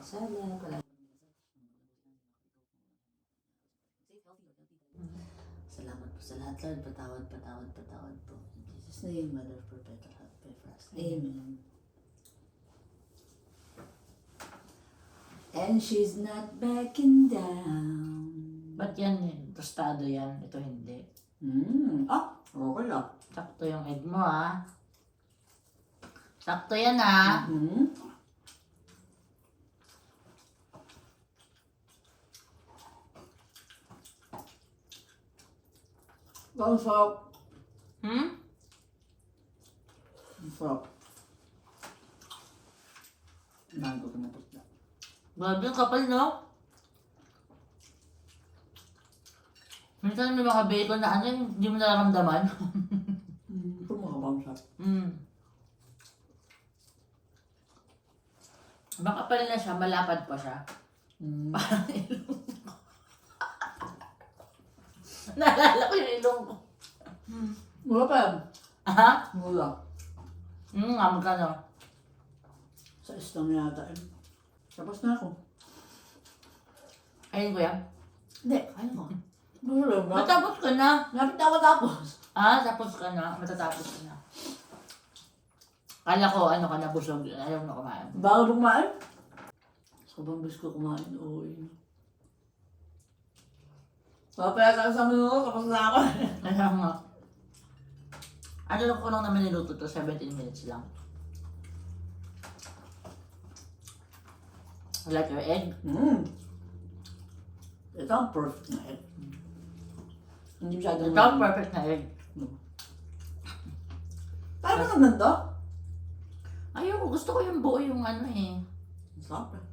ng pagkakasala. Palagi Salamat po sa lahat, Lord. Patawad, patawad, patawad po. In Jesus' name, Mother of Perpetual Help, pray for us. Amen. And she's not backing down. Ba't yan, eh? tostado yan? Ito hindi. Hmm. Ah, okay lang. Sakto yung egg mo, ah. Sakto yan, ah. Hmm. Ang sarap. Hmm? Ang sarap. Nango ko na po. Grabe yung kapal, no? Minsan may mga bacon na ano, hindi mo nararamdaman. Hmm. Ito mga bangsa. mm. Makapal na siya, malapad pa siya. Hmm. Naalala ko yung ilong ko. Mura pa yan. Ha? Mura. Hmm, nga magkano? Sa islam yata eh. Tapos na ako. Ayun ko yan. Hindi. Ayun ko. Mura ba? Matapos ka na. Napit ako tapos. Ah, tapos ka na. Matatapos ka na. Kala ko, ano ka na, busog. Ayaw na kumain. Bago kumain? Sobrang ko kumain. Oo eh. Papaya ka sa mga kapag na ako. Kaya nga. Ano lang ko lang naman niluto to, 17 minutes lang. I like your egg. Hmm. Ito ang perfect na egg. Hindi masyadong... Ito ang perfect na egg. Paano naman to? Ayoko, gusto ko yung buo yung ano eh. Sarap eh.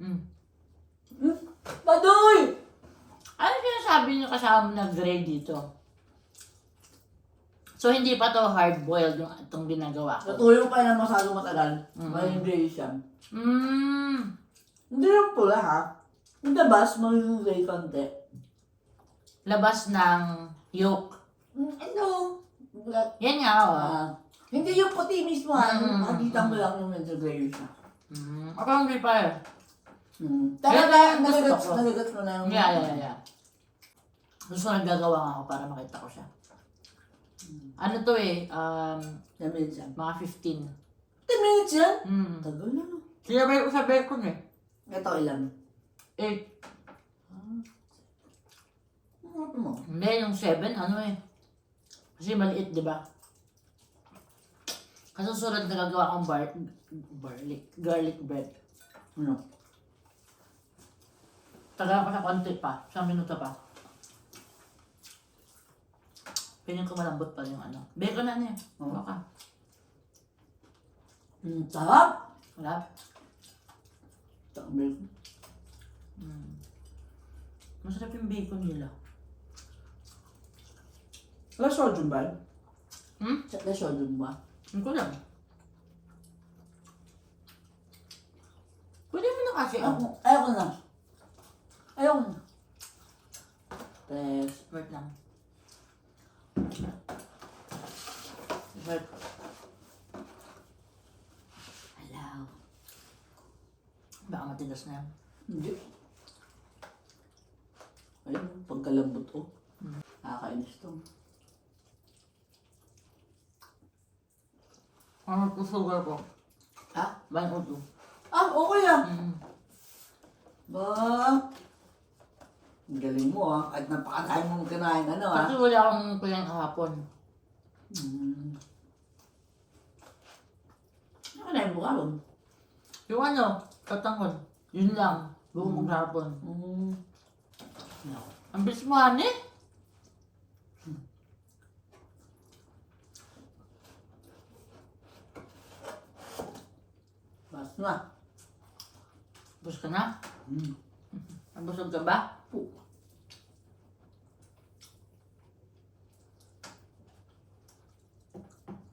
Mm. Baduy! Ano sinasabi niyo kasama na gray dito? So, hindi pa to hard-boiled yung itong ginagawa ko. Natuyo pa yan masyado matagal. Mhm. May Malaysian. Mmm. Hindi yung pula ha. Yung labas, magiging gray konti. Labas ng yolk. Mm, Ano? Black. Yan nga, oh. Ah, hindi yung puti mismo ha. Mm. Makikita mo lang yung medyo gray siya. Mm. Ako hindi pa eh. Kaya Talaga, gusto nagagats, ko. na yung... Yeah, yeah, yeah. Gusto ko nagagawa nga ako para makita ko siya. Ano to eh, um, Ten minutes yan. mga 15. 10 minutes yan? Mm. Tagal na no. Sinabay ko sa bacon eh. Ito ilan? 8. Ano mo? Hindi, yung 7, ano eh. Kasi maliit, di ba? Kasusunod na gagawa akong bar garlic, garlic bread. Ano? Tagal ko sa konti pa, isang minuto pa. Piling ko malambot pa yung ano. Bacon na niya. Oo. Baka. Hmm, sarap! Wala. Tagal. Mm. Masarap yung bacon nila. Wala sodium ba? Hmm? Wala sodium ba? Hindi ko lang. Pwede mo na kasi. Ayaw Oh. ko, ayaw ko na. Na. Test. Wait lang. Wait. Hello. Baka matigas na yan. Hindi. Ayun, pagkalambot oh. Nakakainis to. Ano ito sugar ko? Ha? Bayan ko ito. Ah, okay ah. Mm. Ba? Ang galing mo ah. Kahit napakatayo mong kinain ano ah. Kasi wala akong kulang kahapon. Hmm. Ano na yung mo? Yung ano, tatangon. Yun lang. Buong mm. kahapon. Hmm. Ang bilis mo, honey. Bas na. Bus ka na? Hmm. Nabusog ka ba? Po.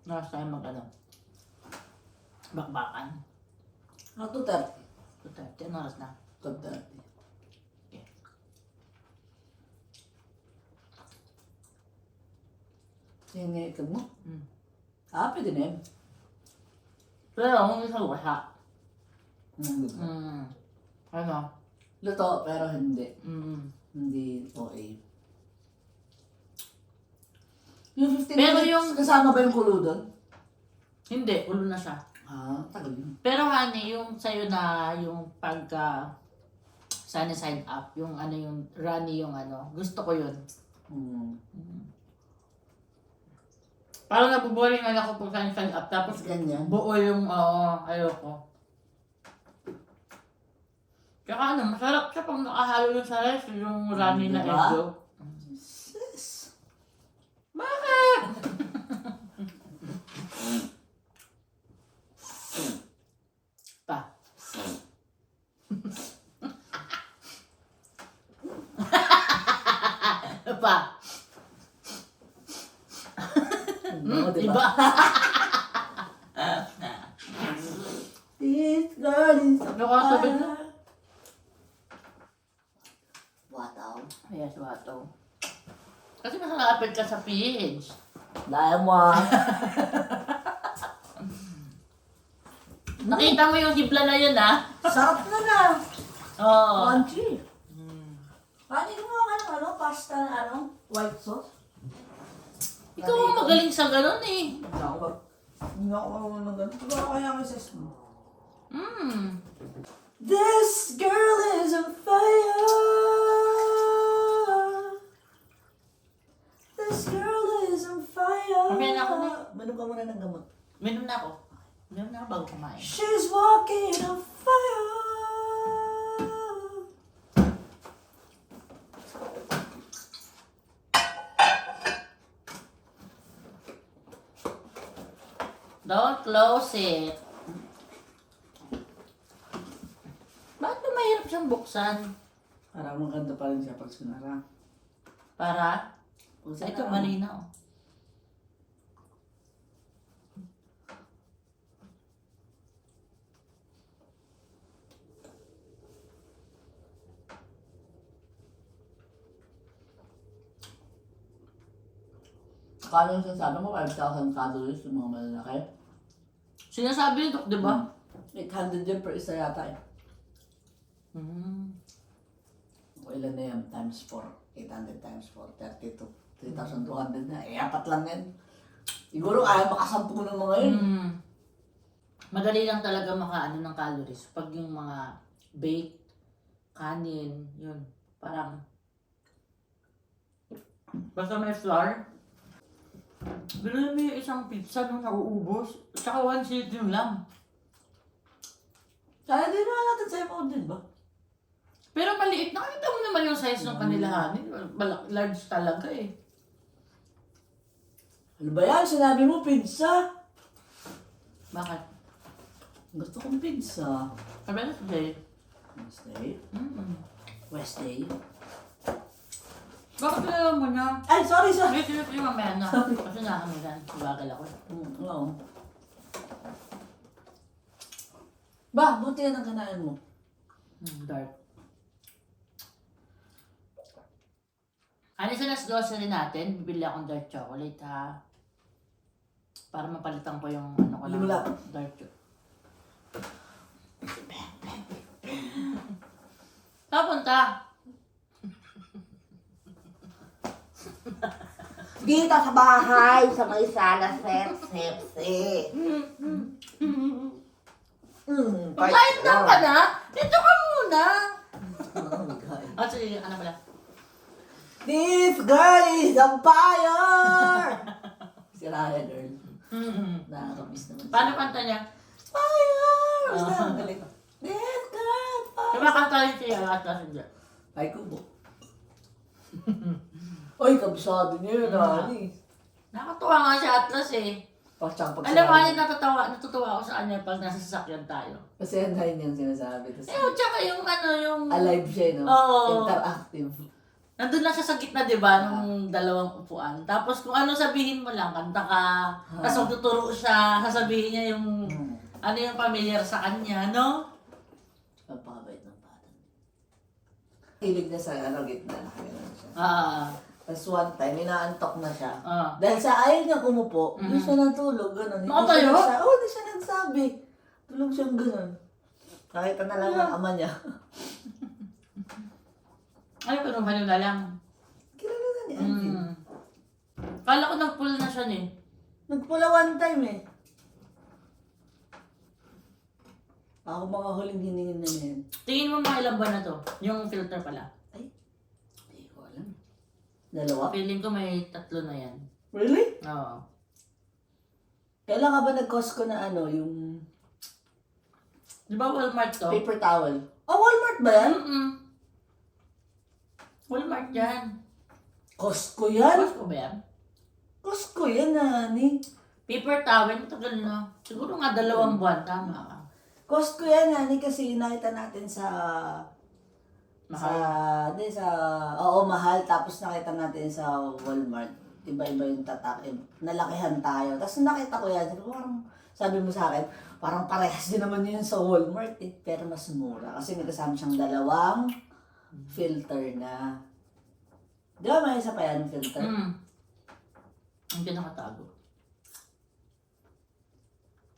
Nakas tayo mag ano. Bakbakan. Ano to, Ter? So, 30 ano oras na. Tagdati. Okay. Sinigay mo? Mm. Ah, pwede na yun. Pero kung isa wasa. Mm? Mm. Ano? Luto, pero hindi. Mm. Hindi OA. Yung 15 Pero minutes, yung- kasama ba yung kulo doon? Hindi, ulo na siya. Ah, tagal yun. Pero honey, yung sa'yo na yung pagka sunny side up, yung ano yung runny yung ano, gusto ko yun. Mm. Parang nabuboring na ako pag side up, tapos Ganyan. buo yung, oo, ayoko. Tsaka ano, masarap siya pag nakahalo yun sa rice, yung runny na Diba? egg. Sis. Bakit? pa. pa. Oo, Diba? diba? This girl is Sabi ko, sabi ko. Wataw. Yes, wato. Kasi mas malapit ka sa PH. Dahil mo ah. Nakita mo yung hibla na yun, ah? Sarap na na. Oo. Crunchy. Mm. Kanin mo ang ano, pasta na ano, white sauce. Ikaw ang magaling sa ganun, eh. Hindi ako, hindi ako marunong ng ganun. Diba kaya ang sis mo? Mm. This girl is on fire. This girl is on na. Minom ka muna ng gamot. Minom na ako. Minom na ako bago kumain. She's walking on fire. Don't close it. Bakit ba mahirap siyang buksan? Para maganda pa rin siya pag sinara. Para? Ito, sinara. malinaw. Yung sinasabi mo, 5,000 calories yung mga malalaki. Sinasabi nito, di ba? 800 yun per isa yata eh. Mm. O ilan na yan? Times 4. 800 times 4. 32. 3,200 na. Eh, apat lang yan. Siguro kaya makasampu ng mga yun. Mm. Madali lang talaga makaano ng calories. Pag yung mga baked, kanin, yun. Parang, basta may flour. Bilhin mo yung isang pizza nung nauubos. Tsaka one sitting lang. Kaya din naman natin sa iPhone din ba? Pero maliit. Nakita mo naman yung size ng kanila hanin. Malak- large talaga eh. Ano ba yan? Sinabi mo pizza. Bakit? Gusto kong pizza. Sabi na today. Wednesday. Mm-mm. Wednesday. Bakit alam mo na? Ay, sorry, sorry. Wait, wait, wait, mamaya na. Kasi nakamilan. Bagal ako. Mm, oo. Ba, buti yan ang kanain mo. Mm, dark. Ano sa nas grocery natin? Bibili akong dark chocolate ha. Para mapalitan ko yung ano ko lang. Lula. Dark chocolate. Papunta. Dito sa bahay, sa may sala, sep, sep, sep. Mm, Pagkain na ka na? Dito ka muna. Oh sige, ano pala? This girl is on fire! si Raya girl. Mm-mm. Nakakamiss naman. Paano kanta niya? Fire! Basta Ah. ang galing. This girl, fire! Kumakanta rin siya at hindi. Ay, kubo. Oy, kabisado niya yun. Ani. Nakatuwa nga si Atlas eh. Pagtsang pag Alam mo, ano natatawa, natutuwa ako sa kanya pag nasa sasakyan tayo. Kasi yan tayo niyang sinasabi. Tapos, Eh, tsaka yung ano, yung... alive siya, no? Oo. Interactive. Nandun lang siya sa gitna, di ba, nung dalawang upuan. Tapos kung ano sabihin mo lang, kanta ka. Tapos magtuturo siya, sasabihin niya yung Hmm. ano yung familiar sa kanya, no? Magpakabait ng bata. Hilig na sa ano, gitna. Nakagalan siya. Ah, Tapos one time, inaantok na siya. ah. Dahil sa ayaw niya umupo, hindi siya natulog, gano'n. Hindi Nakatayo? siya nagsa- Oo, hindi siya nagsabi. Tulog siyang ganun. Nakita na lang ang ama niya. Ay, pero ano na lang. Kilala na ni Alvin. Mm. Kala ko nag-pull na siya eh. Nagpula one time eh. Ako mga huling hiningin na niya. Tingin mo mga ilang ba na to? Yung filter pala. Ko. Dalawa? Feeling ko may tatlo na yan. Really? Oo. Kailan ka ba nag-Costco na ano, yung Di ba Walmart to? paper towel? Oh, Walmart ba yan? Mm-mm. Walmart yan. Costco yan? Costco ba yan? Costco yan, nani. Paper towel, tagal na. Siguro nga dalawang buwan, tama ka. Costco yan, nani, kasi nakita natin sa... Sa, di, sa, oo, mahal. Tapos nakita natin sa Walmart. Iba-iba yung tatak. Eh, nalakihan tayo. Tapos nakita ko yan. Sabi parang, sabi mo sa akin, parang parehas din naman yun sa Walmart eh. Pero mas mura. Kasi may kasama siyang dalawang filter na. Di ba may isa pa yan, filter? Mm. Ang pinakatago.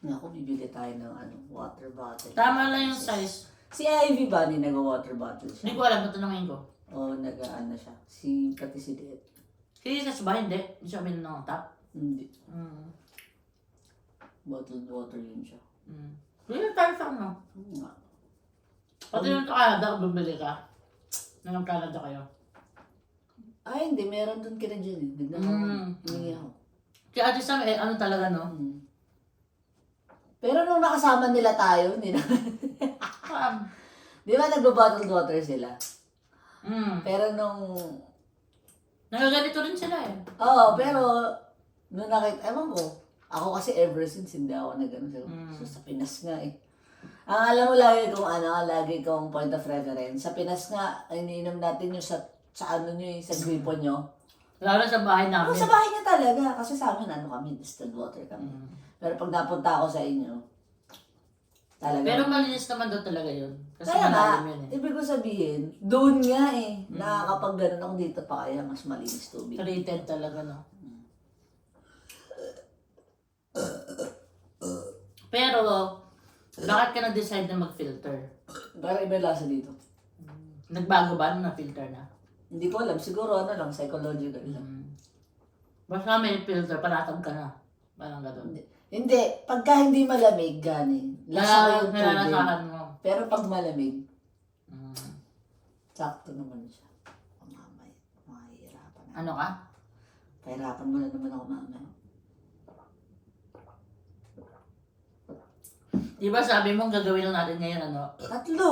Naku, bibili tayo ng ano, water bottle. Tama lang yung size. Si Ivy ba, ni nag-water bottle Hindi siya? ko alam, tatanungin ko. O nag-ano siya? Si, pati si Diet. Si Jesus ba? Hindi. Hindi siya uminom ng tap. Hindi. Mm. Bottled water yun siya. Mm. Bili tayo sa ano. Oo nga. Pati yung sa Canada, kung bumili ka. Nang Canada kayo. Ay, hindi. Meron doon kina dyan eh. Ko, Mm. humingi ako. Si Ate Sam, eh, ano talaga, no? Mm. Pero nung nakasama nila tayo, hindi na. Um, Di ba nagbo-bottled water sila? mm. Pero nung... Nagaganito rin sila eh. Oo, pero... Nung nakita, ewan ko. Ako kasi ever since hindi ako nag ano, Mm. so, sa Pinas nga eh. Ang alam mo lagi kung ano, lagi kong point of reference. Sa Pinas nga, iniinom natin yung sa, sa ano nyo eh, sa gripo nyo. Lalo sa bahay namin. sa bahay niya talaga. Kasi sa amin, ano kami, distilled water kami. Mm. Pero pag napunta ako sa inyo, talaga. Pero malinis naman daw talaga yun. Kasi Kaya nga, yun eh. ibig ko sabihin, doon nga eh, Mm. nakakapag ganun ako dito pa kaya mas malinis tubig. Treated talaga, no? Pero, bakit ka nag-decide na mag-filter? Para iba lasa dito. Nagbago ba nung na-filter na? Hindi ko alam, siguro ano lang, psychological lang. Mm. Basta may filter, panatag ka na. Parang gano'n. Hindi. Pagka hindi malamig, gani. Lasa ko yung tubig. mo. Pero pag malamig, Mm. sakto naman siya. O mamay, mahihirapan na. Ano ka? Pahirapan mo na naman ako mamay. Di ba sabi mo gagawin lang natin ngayon ano? Tatlo!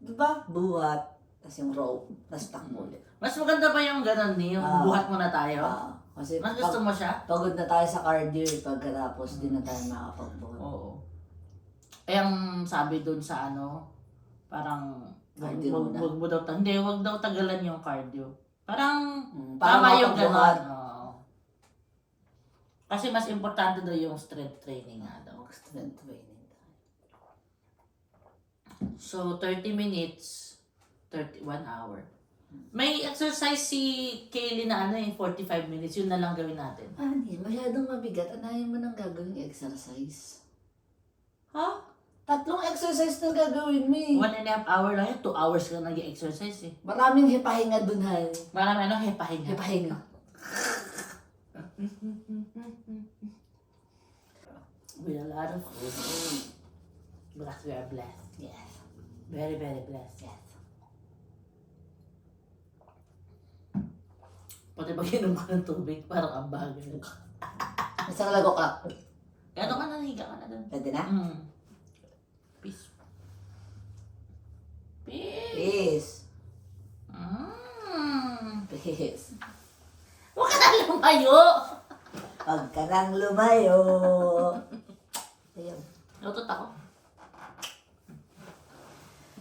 Diba? Buhat, tas yung rope, tas takbo ulit. Mas maganda pa yung gano'n ni, yung Ah. buhat mo na tayo. Ah, kasi Mas pag, gusto mo siya? pagod na tayo sa cardio eh, pagkatapos di na tayo makapagbuhat. Oo. Eh, ang sabi doon sa ano, parang, wag, Cardio wag, muna. wag mo daw, ta- hindi, wag daw tagalan yung cardio. Parang, Mm, tama yung makapagbuhat. gano'n. Oo. Kasi mas importante daw yung strength training nga daw. Strength training tayo. So, 30 minutes, 31 hour. May exercise si Kaylee na ano eh, 45 minutes. Yun na lang gawin natin. Ah, hindi. Masyadong mabigat. Anayin mo nang gagawin exercise. Ha? Tatlong exercise na gagawin mo eh. One and a half hour lang yun. Two hours ka nag-exercise eh. Maraming hipahinga dun, ha. Marami ano, hepahinga. Hipahinga. With a lot of food. Because we are blessed. Yes. Very, very blessed. Yes. Pati pag inom ka ng tubig, parang ang bagal. Nasa lago ka. Ano ka na, higa ka na doon. Pwede na? Mm. Peace. Peace. Peace. Mm. Peace. Huwag ka na lumayo. Huwag ka nang lumayo. Ayun. Lutot ako.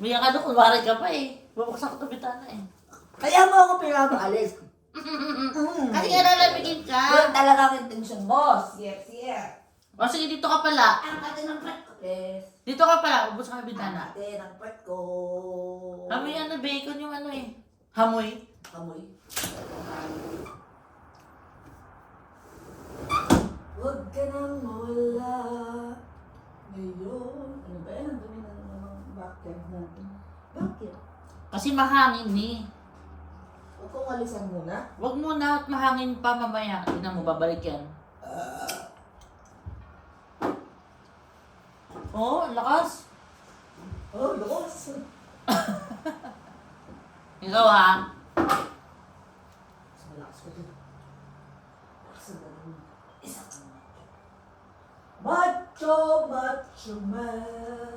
Umiyak ka doon, kunwari ka pa eh. Bubuksan ko ito bitana eh. Kaya mo ako pinapaalis. Kasi hmm. nga lalabigin ka. Yun talaga ang intention, boss. Yes, yes. O sige, dito ka pala. Ang kate ng part ko. Yes. Dito ka pala, ubos ka ng Ang bintana. kate ng part ko. Hamoy ano, bacon yung ano eh. Hamoy. Amoy. Huwag ka nang mawala. Ngayon. Ano ba yan? Ang dumi ng ano, backyard natin. Bakit? Kasi mahangin ni. Eh. Huwag kong alisan muna. Wag mo na at mahangin pa mamaya. Tingnan mo, babalik yan. Oh, ang lakas. Oh, lakas. Ikaw ha. Mas malakas ko din. Lakas na lang. Isa ka na. Macho, macho man.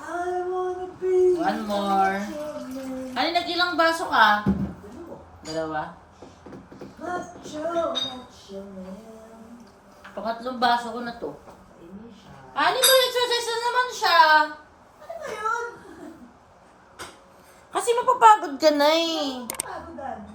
I wanna be One more. macho Ano nag-ilang baso ka? Dalawa. Pangatlong baso ko na to. Ano ba, exercise na naman siya. Ano ba yun? Kasi mapapagod ka na eh. Pagodan.